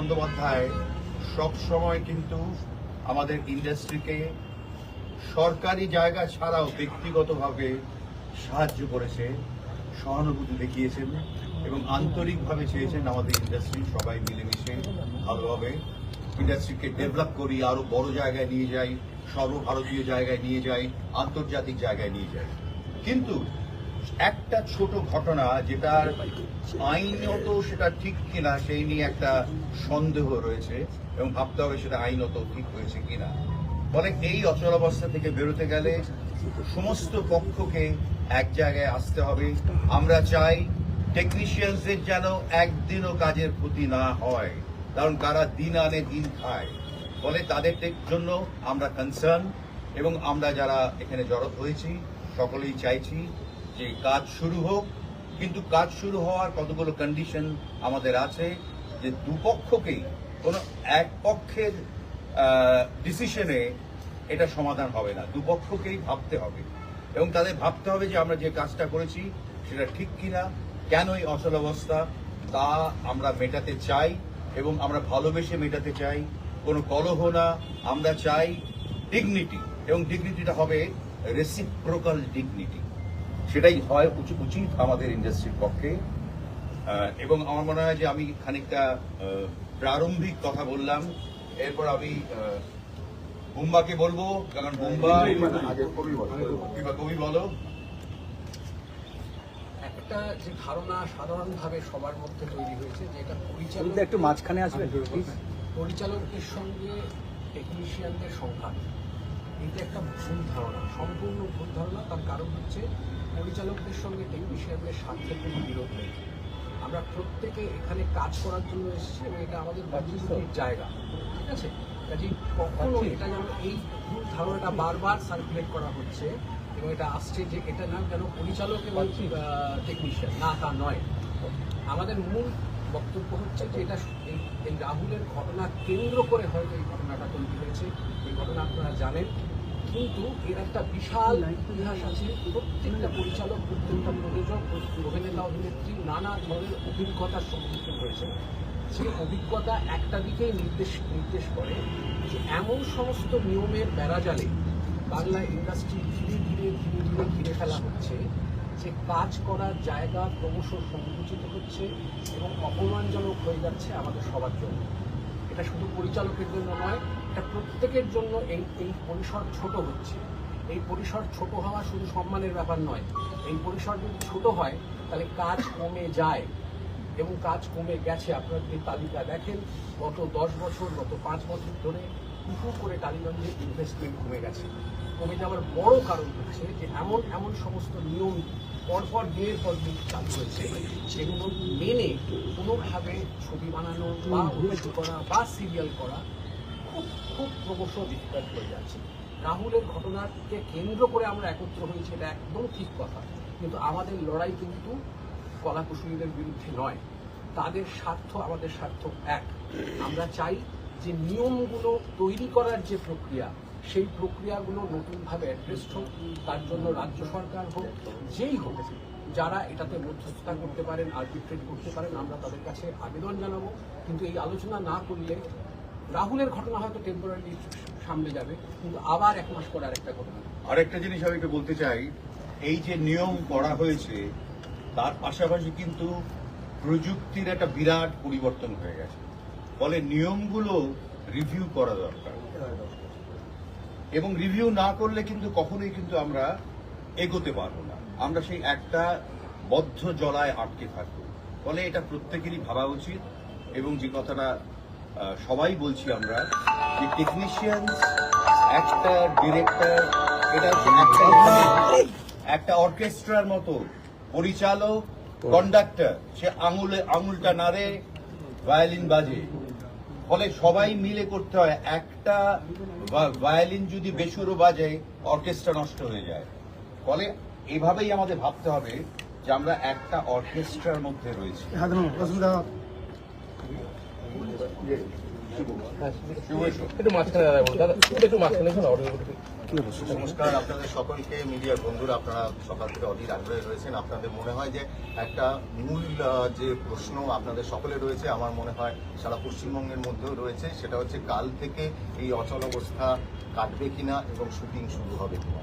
বন্দ্যোপাধ্যায় সব সময় কিন্তু আমাদের ইন্ডাস্ট্রিকে সরকারি জায়গা ছাড়াও ব্যক্তিগতভাবে সাহায্য করেছে, সহানুভূতি দেখিয়েছেন এবং আন্তরিকভাবে চেয়েছেন আমাদের ইন্ডাস্ট্রি সবাই মিলেমিশে ভালোভাবে ইন্ডাস্ট্রিকে ডেভেলপ করি, আরও বড় জায়গায় নিয়ে যাই, সর্বভারতীয় জায়গায় নিয়ে যাই, আন্তর্জাতিক জায়গায় নিয়ে যাই। কিন্তু একটা ছোট ঘটনা যেটার আইনত সেটা ঠিক কিনা সেই নিয়ে একটা সন্দেহ রয়েছে এবং ভাবতে হবে সেটা আইনত ঠিক হয়েছে কিনা। ফলে এই অচলাবস্থা থেকে বেরোতে গেলে সমস্ত পক্ষকে এক জায়গায় আসতে হবে। আমরা চাই টেকনিশিয়ানসদের যেন একদিনও কাজের ক্ষতি না হয়, কারণ তারা দিন আনে দিন খায়। ফলে তাদের জন্য আমরা কনসার্ন এবং আমরা যারা এখানে জড়ো হয়েছি, সকলেই চাইছি যে কাজ শুরু হোক, কিন্তু কাজ শুরু হওয়ার কতগুলো কন্ডিশন আমাদের আছে যে দুপক্ষকেই, কোনো এক পক্ষের ডিসিশনে এটা সমাধান হবে না। দুপক্ষকেই ভাবতে হবে। এবং তাদের ভাবতে হবে যে আমরা যে কাজটা করেছি, সেটা ঠিক কিনা, কেন এই অচলাবস্থা তা আমরা মেটাতে চাই এবং আমরা ভালোবেসে মেটাতে চাই। কোনো কলহ না, আমরা চাই ডিগনিটি এবং ডিগনিটিটা হবে রেসিপ্রোকাল ডিগনিটি সেটাই হয় উচিত উচিত আমাদের ইন্ডাস্ট্রির পক্ষে। আহ, এবং আমার মনে হয় যে আমি খানিকটা আহ, প্রারম্ভিক কথা বললাম। এরপর আমি আহ, বুম্বাকে বলব কারণ বুম্বা কবি বলো। একটা যে ধারণা সাধারণভাবে সবার মধ্যে তৈরি হয়েছে যে এটা পরিচালক একটু মাঝখানে আসবেন প্লিজ পরিচালকদের সঙ্গে টেকনিশিয়ানদের সংখ্যা এটা একটা ভুল ধারণা সম্পূর্ণ ভুল ধারণা। তার কারণ হচ্ছে পরিচালকদের সঙ্গে টেকনিশিয়ানদের স্বার্থের কোনো বিরোধ নেই আমরা প্রত্যেকে এখানে কাজ করার জন্য এসেছি এবং এটা আমাদের মজবুতির জায়গা। ঠিক আছে? কাজে কখনো এটা যেন এই ভুল ধারণাটা বারবার সার্কুলেট করা হচ্ছে এবং এটা আসছে যে এটা না যেন পরিচালক এবং টেকনিশিয়ান না তা নয়। আমাদের মূল বক্তব্য হচ্ছে যে এটা এই রাহুলের ঘটনা কেন্দ্র করে হয়তো এই ঘটনাটা তৈরি হয়েছে। এই ঘটনা আপনারা জানেন। কিন্তু এর একটা বিশাল ইতিহাস আছে। প্রত্যেকটা পরিচালক, প্রত্যেকটা প্রযোজক, অভিনেতা, অভিনেত্রী নানা ধরনের অভিজ্ঞতার সম্মুখীন হয়েছে। সেই অভিজ্ঞতা একটা দিকেই নির্দেশ নির্দেশ করে যে এমন সমস্ত নিয়মের বেড়াজালে বাংলা ইন্ডাস্ট্রি ধীরে ধীরে ধীরে ধীরে ঘিরে ফেলা হচ্ছে, যে কাজ করার জায়গা ক্রমশ সংকুচিত হচ্ছে এবং অপমানজনক হয়ে যাচ্ছে আমাদের সবার জন্য। এটা শুধু পরিচালকের জন্য নয় এটা প্রত্যেকের জন্য এই এই পরিসর ছোট হচ্ছে। এই পরিসর ছোট হওয়া শুধু সম্মানের ব্যাপার নয়। এই পরিসর যদি ছোট হয়, তাহলে কাজ কমে যায় এবং কাজ কমে গেছে। আপনারা যদি তালিকা দেখেন, গত দশ বছর, গত পাঁচ বছর ধরে উঁচু করে টালিগঞ্জে ইনভেস্টমেন্ট কমে গেছে। কমে যাওয়ার বড় কারণ হচ্ছে যে এমন এমন সমস্ত নিয়ম পরপর দিনের পর দিন চালু হয়েছে সেগুলো মেনে কোনোভাবে ছবি বানানো বা অভিনয় করা বা সিরিয়াল করা খুব খুব ক্রমশ ডিফিকাল্ট হয়ে যাচ্ছে। রাহুলের ঘটনাকে কেন্দ্র করে আমরা একত্র হয়েছি এটা একদম ঠিক কথা। কিন্তু আমাদের লড়াই কিন্তু কলাকুশলীদের বিরুদ্ধে নয়। তাদের স্বার্থ আমাদের স্বার্থ এক। আমরা চাই যে নিয়মগুলো তৈরি করার যে প্রক্রিয়া, সেই প্রক্রিয়াগুলো নতুনভাবে অ্যাড্রেসড হোক, তার জন্য রাজ্য সরকার হোক, যেই হোক, যারা এটাতে মধ্যস্থতা করতে পারেন আর্বিট্রেট করতে পারেন, আমরা তাদের কাছে আবেদন জানাব। কিন্তু এই আলোচনা না করলে রাহুলের ঘটনা হয়তো টেম্পোরারি সামনে যাবে, কিন্তু আবার এক মাস পরে আরেকটা ঘটনা। আরেকটা জিনিস আমি একটু বলতে চাই, এই যে নিয়ম করা হয়েছে, তার পাশাপাশি কিন্তু প্রযুক্তির একটা বিরাট পরিবর্তন হয়ে গেছে। ফলে নিয়মগুলো রিভিউ করা দরকার। এবং রিভিউ না করলে কিন্তু কখনোই কিন্তু আমরা এগোতে পারব না। আমরা সেই একটা বদ্ধ জলায় আটকে থাকব। ফলে এটা প্রত্যেকেরই ভাবা উচিত এবং যে কথাটা সবাই বলছি আমরা যে টেকনিশিয়ান একটা ডিরেক্টর এটা একটা একটা অর্কেস্ট্রার মতো পরিচালক কন্ডাক্টর সে আঙুলে, আঙুলটা নাড়ে ভায়োলিন বাজে। ফলে সবাই মিলে করতে হয়, একটা ভায়োলিন যদি বেসুরো বাজে অর্কেস্ট্রা নষ্ট হয়ে যায়। ফলে এভাবেই আমাদের ভাবতে হবে যে আমরা একটা অর্কেস্ট্রার মধ্যে রয়েছি। আপনাদের সকলকে বন্ধুরা, আপনারা সকাল থেকে অধীর আগ্রহে রয়েছেন। আপনাদের মনে হয় যে একটা মূল যে প্রশ্ন আপনাদের সকলে রয়েছে, আমার মনে হয় সারা পশ্চিমবঙ্গের মধ্যেও রয়েছে, সেটা হচ্ছে কাল থেকে এই অচল অবস্থা কাটবে কিনা এবং শুটিং শুরু হবে কিনা।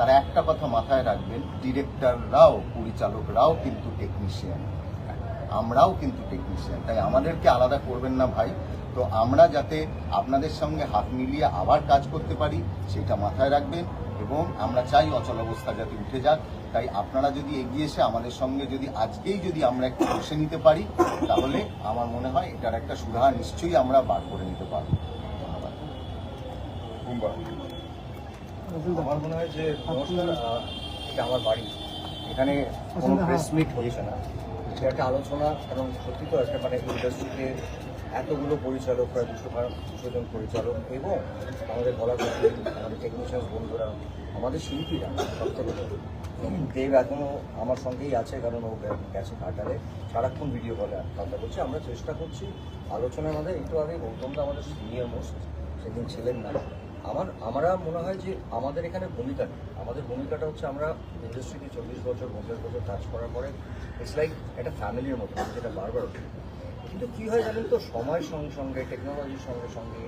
তারা একটা কথা মাথায় রাখবেন, ডিরেক্টররাও, পরিচালকরাও কিন্তু টেকনিশিয়ান আমরাও কিন্তু টেকনিশিয়ান তাই আমাদেরকে আলাদা করবেন না ভাই। তো আমরা যাতে আপনাদের সঙ্গে হাত মিলিয়ে আবার কাজ করতে পারি, সেটা মাথায় রাখবেন এবং আমরা চাই অচল অবস্থা যাতে উঠে যাক। তাই আপনারা যদি এগিয়ে এসে আমাদের সঙ্গে যদি আজকেই যদি আমরা একটু বসে নিতে পারি, তাহলে আমার মনে হয় এটার একটা সুরাহা নিশ্চয়ই আমরা বার করে নিতে পারব। ধন্যবাদ। আমার মনে হয় যে এটা আমার বাড়ি। এখানে কোনো প্রেস মিট হচ্ছে না। এটা একটা আলোচনা এবং সত্যি তো একটা মানে ইন্ডাস্ট্রিতে এতগুলো পরিচালক প্রায় দুশো দুশো জন পরিচালক এবং আমাদের কথা আমাদের টেকনিশিয়ান বন্ধুরা আমাদের শিল্পীরা সব দেব এখনও আমার সঙ্গেই আছে কারণ ও গেছে ঘাটালে। সারাক্ষণ ভিডিও কলে কথা বলছে আমরা চেষ্টা করছি আলোচনার মধ্যে একটু আগে গৌতমটা আমাদের সিনিয়র মোস্ট সেদিন ছিলেন না। আমার, আমরা মনে হয় যে আমাদের এখানে ভূমিকা, আমাদের ভূমিকাটা হচ্ছে আমরা ইন্ডাস্ট্রিতে চল্লিশ বছর, পঞ্চাশ বছর কাজ করার পরে ইটস লাইক একটা ফ্যামিলির মতো, যেটা বারবার। কিন্তু কী হয় জানেন তো, সময়ের সঙ্গে সঙ্গে টেকনোলজির সঙ্গে সঙ্গে,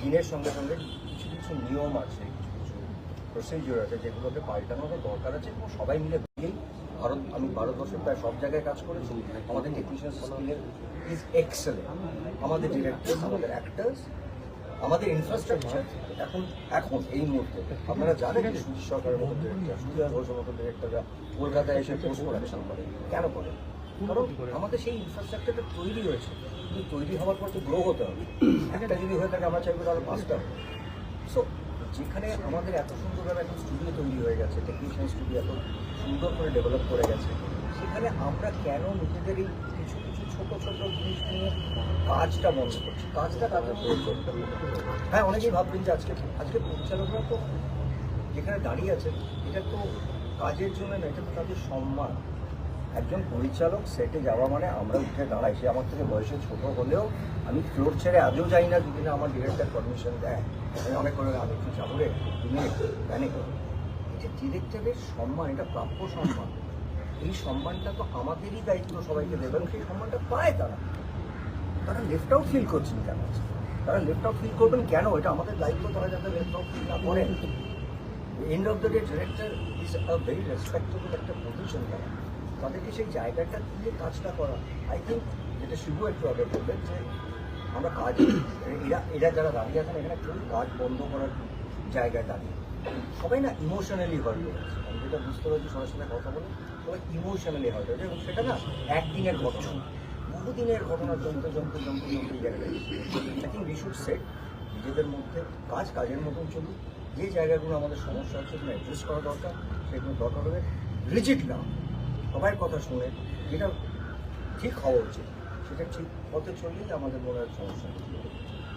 দিনের সঙ্গে সঙ্গে কিছু কিছু নিয়ম আছে, কিছু কিছু প্রসিডিওর আছে যেগুলোকে পাল্টানোর দরকার আছে এবং সবাই মিলে দিয়েই ভারত, আমি ভারতবর্ষের প্রায় সব জায়গায় কাজ করেছি, আমাদের টেকনিশিয়ান স্কিলের ইজ এক্সেলেন্ট আমাদের ডিরেক্টর আমাদের অ্যাক্টার্স আমাদের ইনফ্রাস্ট্রাকচার এখন এখন এই মুহূর্তে। আপনারা জানেন যে সুজিত সরকারের মতো ডিরেক্টর ঘোষের মতো ডিরেক্টররা কলকাতায় এসে পোস্ট প্রোডাকশন করে। কেন করে? কারণ আমাদের সেই ইনফ্রাস্ট্রাকচারটা তৈরি হয়েছে। কিন্তু তৈরি হওয়ার পর তো গ্রো হতে হবে। একটা যদি হয়ে থাকে, আমরা চাইব তাহলে পাঁচটা সো যেখানে আমাদের এত সুন্দরভাবে একটা স্টুডিও তৈরি হয়ে গেছে টেকনিশিয়ান স্টুডিও এত সুন্দর করে ডেভেলপ করে গেছে, সেখানে আমরা কেন নিজেদের এই ছোট ছোট জিনিস নিয়ে কাজটা বন্ধ করছে। কাজটা তাদের প্রয়োজন হ্যাঁ অনেকেই ভাববেন যে আজকে আজকে পরিচালকরা তো যেখানে দাঁড়িয়ে আছে এটা তো কাজের জন্য না এটা তো তাদের সম্মান। একজন পরিচালক সেটে যাওয়া মানে আমরা উঠে দাঁড়াই। সে আমার থেকে বয়সে ছোট হলেও আমি ফ্লোর ছেড়ে আজও যাই না যদি না আমার ডিরেক্টর পারমিশন দেয়। আমি অনেক করে আমি একটু যাব রে, তুমি প্যানিক এটা ডিরেক্টরের সম্মান, এটা প্রাপ্য সম্মান। এই সম্মানটা তো আমাদেরই দায়িত্ব সবাইকে দেবে এবং সেই সম্মানটা পায় তারা। তারা লেফট আউট ফিল করছেন কেন? তারা লেফট আউট ফিল করবেন কেন? এটা আমাদের দায়িত্ব তারা যাতে লেফট আউট ফিল না করেন। End of the day director is a very respectable একটা পজিশন তারা। তাদেরকে সেই জায়গাটা দিয়ে কাজটা করা। আই থিঙ্ক যেটা শুভ একটু আগে বললেন যে, আমরা কাজ এরা এরা যারা দাঁড়িয়ে আছেন, এখানে কাজ বন্ধ করার জায়গায় দাঁড়িয়ে সবাই না ইমোশনালি হয়তো আমি যেটা বুঝতে পারছি, সবার সাথে কথা বলে, সবাই ইমোশনালি হয়তো এবং সেটা না একদিনের ঘটনা। বহুদিনের ঘটনা জমতে জমতে জমতে জমতে এই উই শুড সেট নিজেদের মধ্যে কাজ, কাজের মতন চলুক। যে জায়গাগুলো আমাদের সমস্যা আছে সেগুলো অ্যাডজাস্ট করা দরকার। সেগুলো দরকার হবে রিজিট না সবার কথা শুনে যেটা ঠিক হওয়া উচিত, সেটা ঠিক পথে চললেই আমাদের মনে হয় সমস্যা।